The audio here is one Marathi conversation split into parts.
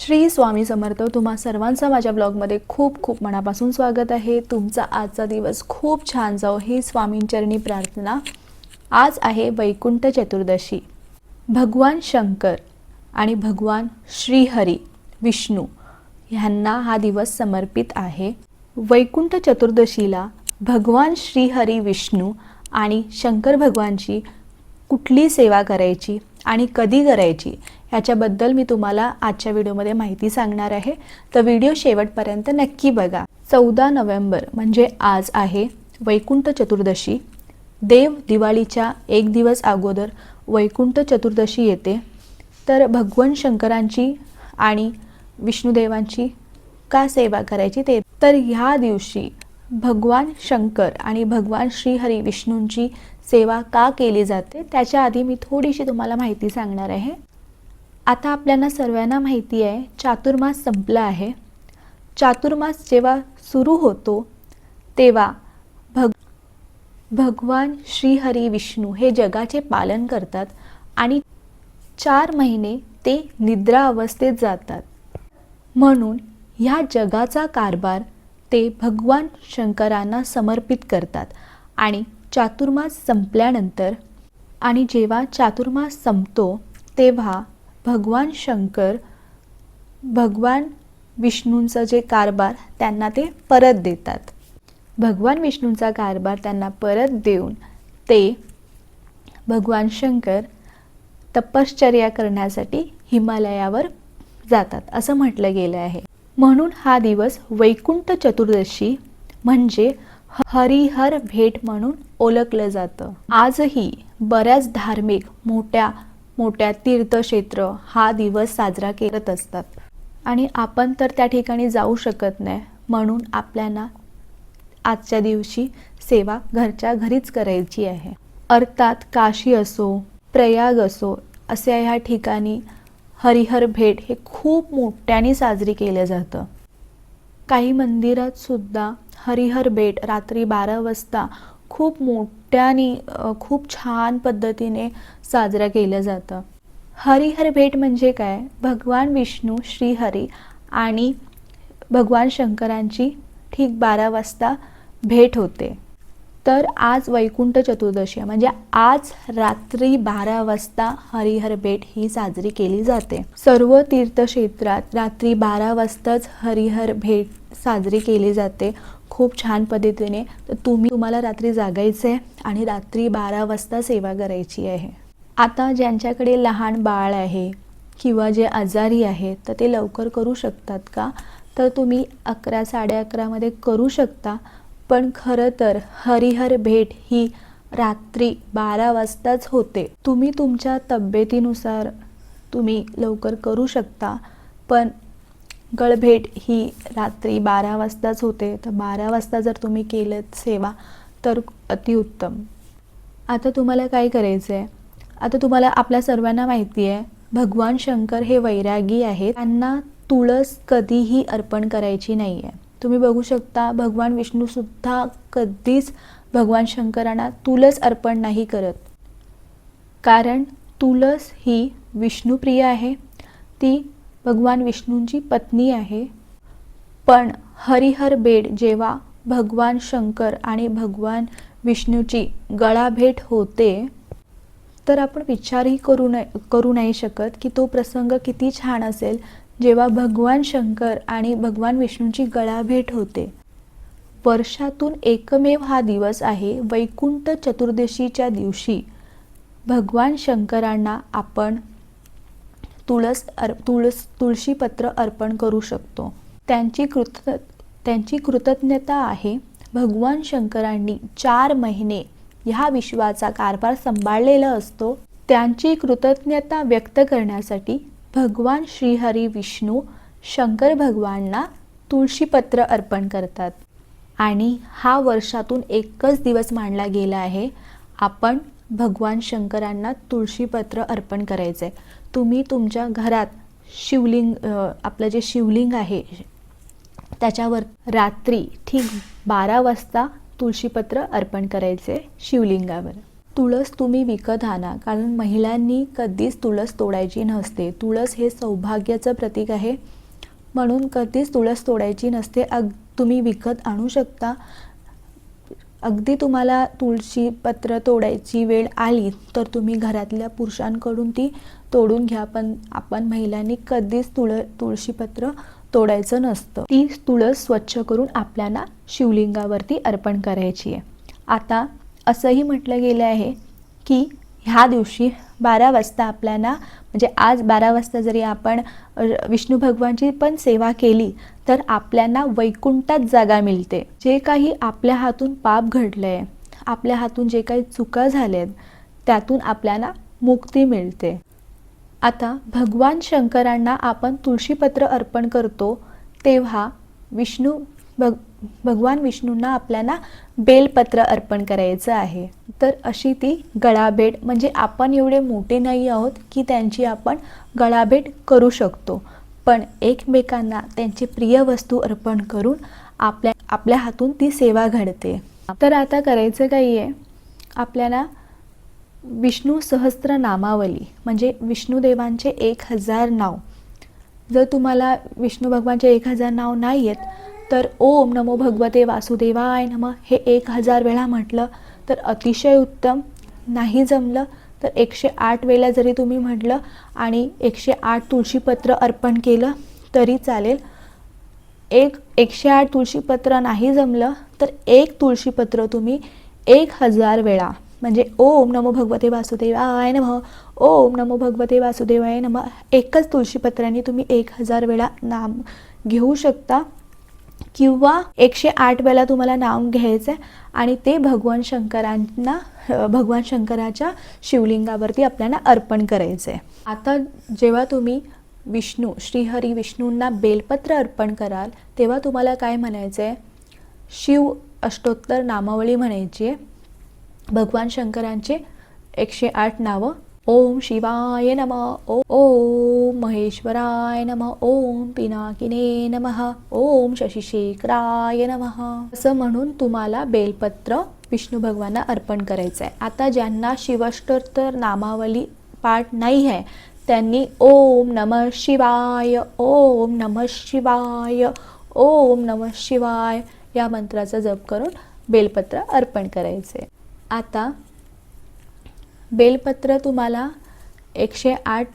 श्री स्वामी समर्थ तुम्हा सर्वांचं माझ्या ब्लॉगमध्ये खूप खूप मनापासून स्वागत आहे. तुमचा आजचा दिवस खूप छान जाओ ही स्वामींचरणी प्रार्थना. आज आहे वैकुंठ चतुर्दशी. भगवान शंकर आणि भगवान श्रीहरी विष्णू ह्यांना हा दिवस समर्पित आहे. वैकुंठ चतुर्दशीला भगवान श्रीहरी विष्णू आणि शंकर भगवानची कुठली सेवा करायची? आणि कधी करायची ह्याच्याबद्दल मी तुम्हाला आजच्या व्हिडिओमध्ये माहिती सांगणार आहे. तर व्हिडिओ शेवटपर्यंत नक्की बघा. चौदा नोव्हेंबर म्हणजे आज आहे वैकुंठ चतुर्दशी. देव दिवाळीच्या एक दिवस अगोदर वैकुंठ चतुर्दशी येते. तर भगवान शंकरांची आणि विष्णुदेवांची का सेवा करायची ते. तर ह्या दिवशी भगवान शंकर आणि भगवान श्रीहरी विष्णूंची सेवा का केली जाते त्याच्या आधी मी थोडीशी तुम्हाला माहिती सांगणार आहे. आता आपल्याला सर्वांना माहिती आहे चातुर्मास संपला आहे. चातुर्मास जेव्हा सुरू होतो तेव्हा भग भगवान श्रीहरी विष्णू हे जगाचे पालन करतात आणि चार महिने ते निद्रा अवस्थेत जातात. म्हणून ह्या जगाचा कारभार ते भगवान शंकरांना समर्पित करतात आणि चातुर्मास संपल्यानंतर आणि जेव्हा चातुर्मास संपतो तेव्हा भगवान शंकर भगवान विष्णूंचं जे कारभार त्यांना ते परत देतात. भगवान विष्णूंचा कारभार त्यांना परत देऊन ते भगवान शंकर तपश्चर्या करण्यासाठी हिमालयावर जातात असं म्हटलं गेलं आहे. म्हणून हा दिवस वैकुंठ चतुर्दशी म्हणजे हरिहर भेट म्हणून ओळखलं जातं. आजही बऱ्याच धार्मिक मोठ्या मोठ्या तीर्थक्षेत्र हा दिवस साजरा करत असतात. आणि आपण तर त्या ठिकाणी जाऊ शकत नाही म्हणून आपल्याला आजच्या दिवशी सेवा घरच्या घरीच करायची आहे. अर्थात काशी असो प्रयाग असो असे ह्या ठिकाणी हरिहर भेट हे खूप मोठ्याने साजरी केलं जातं. काही मंदिरात सुद्धा हरिहर बेट रात्री बारा वाजता खूप मोठ्याने खूप छान पद्धतीने साजरा केलं जातं. हरिहर भेट म्हणजे काय? भगवान विष्णू श्रीहरी आणि भगवान शंकरांची ठीक बारा वाजता भेट होते. तर आज वैकुंठ चतुर्दशी म्हणजे आज रात्री बारा वाजता हरिहर भेट ही साजरी केली जाते. सर्व तीर्थक्षेत्रात रात्री बारा वाजताच हरिहर भेट साजरी केली जाते. खूप छान पद्धतीने तर तुम्ही तुम्हाला रात्री जागायचं आहे आणि रात्री बारा वाजता सेवा करायची आहे. आता ज्यांच्याकडे लहान बाळ आहे किंवा जे आजारी आहे तर ते लवकर करू शकतात का? तर तुम्ही अकरा साडे अकरामध्ये करू शकता पण खरं तर हरिहर भेट ही रात्री बारा वाजताच होते. तुम्ही तुमच्या तब्येतीनुसार तुम्ही लवकर करू शकता पण गळभेट ही रात्री बारा वाजताच होते. तर बारा वाजता जर तुम्ही केलं सेवा तर अतिउत्तम आता तुम्हाला काय करायचं आहे आता तुम्हाला आपल्या सर्वांना माहिती आहे भगवान शंकर हे वैरागी आहेत. त्यांना तुळस कधीही अर्पण करायची नाही आहे तुम्ही बघू शकता भगवान विष्णूसुद्धा कधीच भगवान शंकरांना तुळस अर्पण नाही करत. कारण तुळस ही विष्णुप्रिय आहे. ती भगवान विष्णूंची पत्नी आहे. पण हरिहर बेड जेव्हा भगवान शंकर आणि भगवान विष्णूची गळाभेट होते तर आपण विचारही करू नाही करू नाही शकत की तो प्रसंग किती छान असेल जेव्हा भगवान शंकर आणि भगवान विष्णूंची गळाभेट होते. वर्षातून एकमेव हा दिवस आहे वैकुंठ चतुर्दशीच्या दिवशी. भगवान शंकरांना आपण तुळस अर तुळस तुळशीपत्र अर्पण करू शकतो. त्यांची कृत त्यांची कृतज्ञता आहे. भगवान शंकरांनी चार महिने ह्या विश्वाचा कारभार सांभाळलेला असतो. त्यांची कृतज्ञता व्यक्त करण्यासाठी भगवान श्रीहरी विष्णू शंकर भगवानना तुळशीपत्र अर्पण करतात. आणि हा वर्षातून एकच दिवस मानला गेला आहे. आपण भगवान शंकरांना तुळशीपत्र अर्पण करायचं आहे तुम्ही तुमच्या घरात शिवलिंग आपलं जे शिवलिंग आहे त्याच्यावर रात्री ठीक बारा वाजता तुळशीपत्र अर्पण करायचे शिवलिंगावर. तुळस तुम्ही विकत आणा कारण महिलांनी कधीच तुळस तोडायची नसते. तुळस हे सौभाग्याचं प्रतीक आहे. म्हणून कधीच तुळस तोडायची नसते. अग तुम्ही विकत आणू शकता. अगदी तुम्हाला तुळशी पत्र तोडायची वेळ आली तर तुम्ही घरातल्या पुरुषांकडून ती तोडून घ्या पण आपण महिलांनी कधीच तुळ तुळशीपत्र तोडायचं नसतं. ती तुळस स्वच्छ करून आपल्याला शिवलिंगावरती अर्पण करायची आहे. आता असंही म्हटलं गेलं आहे की ह्या दिवशी बारा वाजता आपल्याला म्हणजे आज बारा वाजता जरी आपण विष्णू भगवानची पण सेवा केली तर आपल्याला वैकुंठात जागा मिळते. जे काही आपल्या हातून पाप घडलं आहे आपल्या हातून जे काही चुका झाल्यात त्यातून आपल्याला मुक्ती मिळते. आता भगवान शंकरांना आपण तुळशीपत्र अर्पण करतो तेव्हा विष्णू भग भगवान विष्णूंना आपल्याला बेलपत्र अर्पण करायचं आहे. तर अशी ती गळाभेट म्हणजे आपण एवढे मोठे नाही आहोत की त्यांची आपण गळाभेट करू शकतो. पण एकमेकांना त्यांची प्रिय वस्तू अर्पण करून आपल्या आपल्या हातून ती सेवा घडते. तर आता करायचं काही आहे. आपल्याला विष्णू सहस्त्र नामावली म्हणजे विष्णुदेवांचे एक हजार नाव. जर तुम्हाला विष्णू भगवानचे एक हजार नाव नाही आहेत तर ओम नमो भगवते वासुदेवाय नम हे एक हजार वेळा म्हटलं तर अतिशय उत्तम. नाही जमलं तर एकशे आठ वेळा जरी तुम्ही म्हटलं आणि एकशे आठ तुळशीपत्र अर्पण केलं तरी चालेल. एक एकशे आठ तुळशीपत्र नाही जमलं तर एक तुळशीपत्र तुम्ही एक हजार वेळा म्हणजे ओम नमो भगवते वासुदेवाय नम. ओम नमो भगवते वासुदेवाय नम. एकच तुळशीपत्राने तुम्ही एक हजार वेळा नाम घेऊ शकता. किंवा एकशे आठ वेळा तुम्हाला नाम घ्यायचं आहे आणि ते भगवान शंकरांना भगवान शंकराच्या शिवलिंगावरती आपल्याला अर्पण करायचं आहे आता जेव्हा तुम्ही विष्णू श्रीहरी विष्णूंना बेलपत्र अर्पण कराल तेव्हा तुम्हाला काय म्हणायचं आहे शिव अष्टोत्तर नामावली म्हणायची आहे भगवान शंकरांचे एकशे आठ नावं. ओम शिवाय नम. ओम महेश्वराय नम. ओम पिनाकिने नम. ओम शशिशेखराय नम. असं म्हणून तुम्हाला बेलपत्र विष्णू भगवाना अर्पण करायचं आहे आता ज्यांना शिवष्टोत्तर नामावली पाठ नाही आहे त्यांनी ओम नम शिवाय ओम नम शिवाय ओम नम शिवाय या मंत्राचा जप करून बेलपत्र अर्पण करायचे आता बेलपत्र तुम्हाला एकशे आठ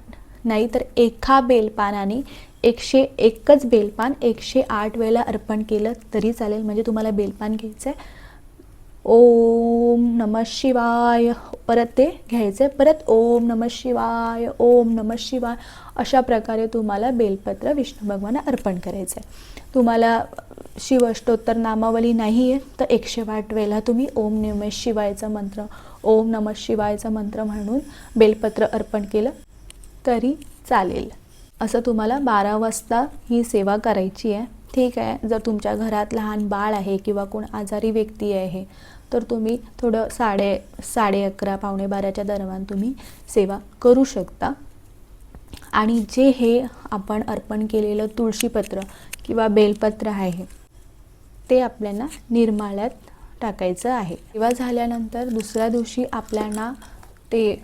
नाही तर एका बेलपानाने एकशे एकच बेलपान एकशे आठ वेळेला अर्पण केलं तरी चालेल. म्हणजे तुम्हाला बेलपान घ्यायचं आहे ओम नम शिवाय. परत ते घ्यायचं आहे परत ओम नम शिवाय ओम नम शिवाय अशा प्रकारे तुम्हाला बेलपत्र विष्णू भगवान अर्पण करायचं आहे तुम्हाला शिवष्टोत्तर नामावली नाही आहे तर एकशे आठ वेळेला तुम्ही ओम नम शिवायचा मंत्र ओम नम शिवायचा मंत्र म्हणून बेलपत्र अर्पण केलं तरी चालेल. असं तुम्हाला बारा वाजता ही सेवा करायची आहे. ठीक आहे जर तुमच्या घरात लहान बाळ आहे किंवा कोण आजारी व्यक्ती आहे तर तुम्ही थोडं साडे साडे अकरा पावणे बाराच्या दरम्यान तुम्ही सेवा करू शकता. आणि जे हे आपण अर्पण केलेलं तुळशीपत्र किंवा बेलपत्र आहे ते आपल्याला निर्माल्यात टाकायचं आहे. किंवा झाल्यानंतर दुसऱ्या दिवशी आपल्याला ते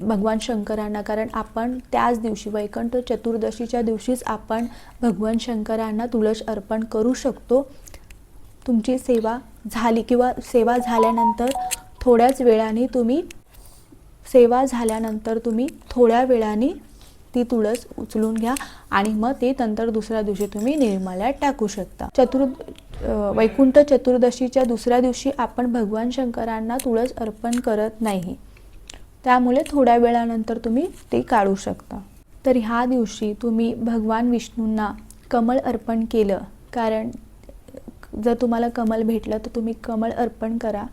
भगवान शंकरांना कारण आपण त्याच दिवशी वैकुंठ चतुर्दशीच्या दिवशीच आपण भगवान शंकरांना तुळस अर्पण करू शकतो. तुमची सेवा झाली किंवा सेवा झाल्यानंतर थोड्याच वेळाने तुम्ही सेवा झाल्यानंतर तुम्ही थोड्या वेळाने ती तुळस उचलून घ्या आणि मग ते नंतर दुसऱ्या दिवशी तुम्ही निर्माल्यात टाकू शकता. चतुर् वैकुंठ चतुर्दशीच्या दुसऱ्या दिवशी आपण भगवान शंकरांना तुळस अर्पण करत नाही. त्यामुळे थोड्या वेळानंतर तुम्ही ते काढू शकता. तर ह्या दिवशी तुम्ही भगवान विष्णूंना कमळ अर्पण केलं. कारण जर तुम्हाला कमल भेटलं तर तुम्ही कमळ अर्पण करा.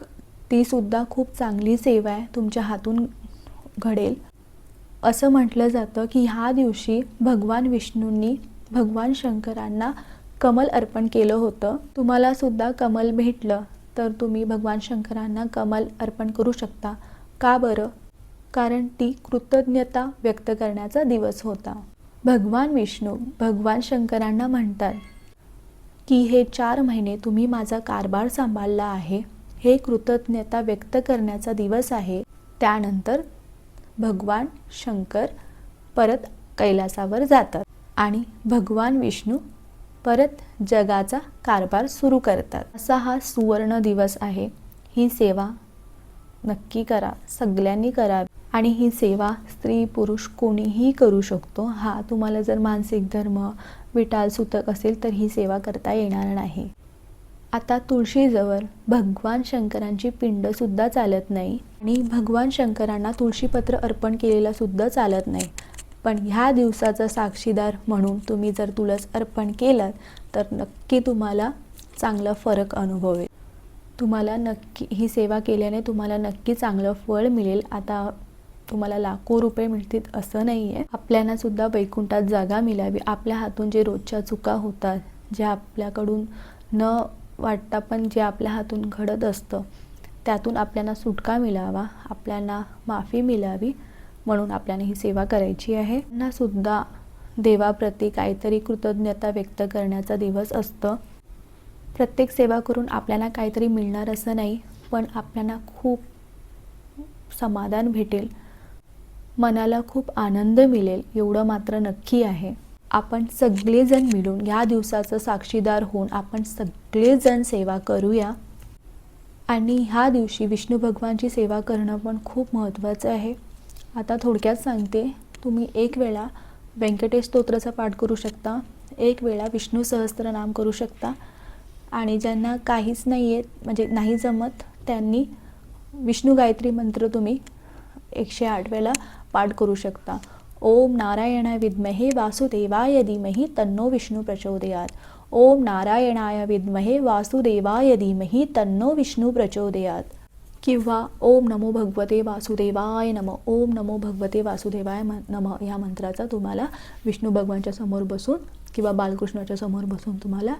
ती तीसुद्धा खूप चांगली सेवा आहे. तुमच्या हातून घडेल. असं म्हटलं जातं की ह्या दिवशी भगवान विष्णूंनी भगवान शंकरांना कमल अर्पण केलं होतं. तुम्हाला सुद्धा कमल भेटलं तर तुम्ही भगवान शंकरांना कमल अर्पण करू शकता. का बरं? कारण ती कृतज्ञता व्यक्त करण्याचा दिवस होता. भगवान विष्णू भगवान शंकरांना म्हणतात की हे चार महिने तुम्ही माझा कारभार सांभाळला आहे. हे कृतज्ञता व्यक्त करण्याचा दिवस आहे. त्यानंतर भगवान शंकर परत कैलासावर जातात आणि भगवान विष्णू परत जगाचा कारभार सुरू करतात. असा हा सुवर्ण दिवस आहे. ही सेवा नक्की करा सगळ्यांनी करावी. आणि ही सेवा स्त्री पुरुष कोणीही करू शकतो. हा तुम्हाला जर मानसिक धर्म विटाल सुतक असेल तर ही सेवा करता येणार नाही. आता तुळशीजवळ भगवान शंकरांची पिंडसुद्धा चालत नाही. आणि भगवान शंकरांना तुळशीपत्र अर्पण केलेलासुद्धा चालत नाही. पण ह्या दिवसाचा साक्षीदार म्हणून तुम्ही जर तुळस अर्पण केलात तर नक्की तुम्हाला चांगला फरक अनुभवेल. तुम्हाला नक्की ही सेवा केल्याने तुम्हाला नक्की चांगलं फळ मिळेल. आता तुम्हाला लाखो रुपये मिळतील असं नाही आहे आपल्याला सुद्धा वैकुंठात जागा मिळावी. आपल्या हातून जे रोजच्या चुका होतात जे आपल्याकडून न वाटतं पण जे आपल्या हातून घडत असतं त्यातून आपल्याला सुटका मिळावा आपल्याला माफी मिळावी म्हणून आपल्याला ही सेवा करायची आहे. ना सुद्धा देवाप्रती काहीतरी कृतज्ञता व्यक्त करण्याचा दिवस असतं. प्रत्येक सेवा करून आपल्याला काहीतरी मिळणार असं नाही पण आपल्याला खूप समाधान भेटेल. मनाला खूप आनंद मिळेल एवढं मात्र नक्की आहे. आपण सगळेजण मिळून या दिवसाचं साक्षीदार होऊन आपण सगळेजण सेवा करूया. आणि ह्या दिवशी विष्णू भगवानची सेवा करणं पण खूप महत्त्वाचं आहे. आता थोडक्यात सांगते तुम्ही एक वेळा व्यंकटेश स्तोत्राचा पाठ करू शकता एक वेळा विष्णू सहस्त्रनाम करू शकता. आणि ज्यांना काहीच नाही आहे म्हणजे नाही जमत त्यांनी विष्णू गायत्री मंत्र तुम्ही एकशे आठ वेळा पाठ करू शकता. ओम नारायणाय विद्महे वासुदेवाय धीमहि तन्नो विष्णू प्रचोदयात। ओम नारायणाय विद्महे वासुदेवाय धीमहि तन्नो विष्णू प्रचोदयात। किंवा ओम नमो भगवते वासुदेवाय नम ओम नमो भगवते वासुदेवाय म नम ह्या मंत्राचा तुम्हाला विष्णू भगवानच्या समोर बसून किंवा बालकृष्णाच्या समोर बसून तुम्हाला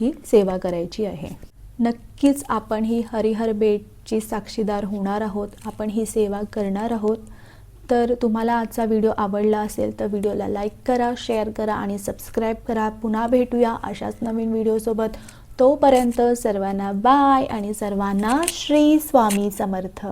ही सेवा करायची आहे. नक्कीच आपण ही हरिहर बेटची साक्षीदार होणार आहोत आपण ही सेवा करणार आहोत. तर तुम्हाला आजचा व्हिडिओ आवडला असेल तर व्हिडिओला लाईक करा शेअर करा आणि सबस्क्राईब करा. पुन्हा भेटूया अशाच नवीन व्हिडिओसोबत तोपर्यंत सर्वांना बाय आणि सर्वांना श्री स्वामी समर्थ.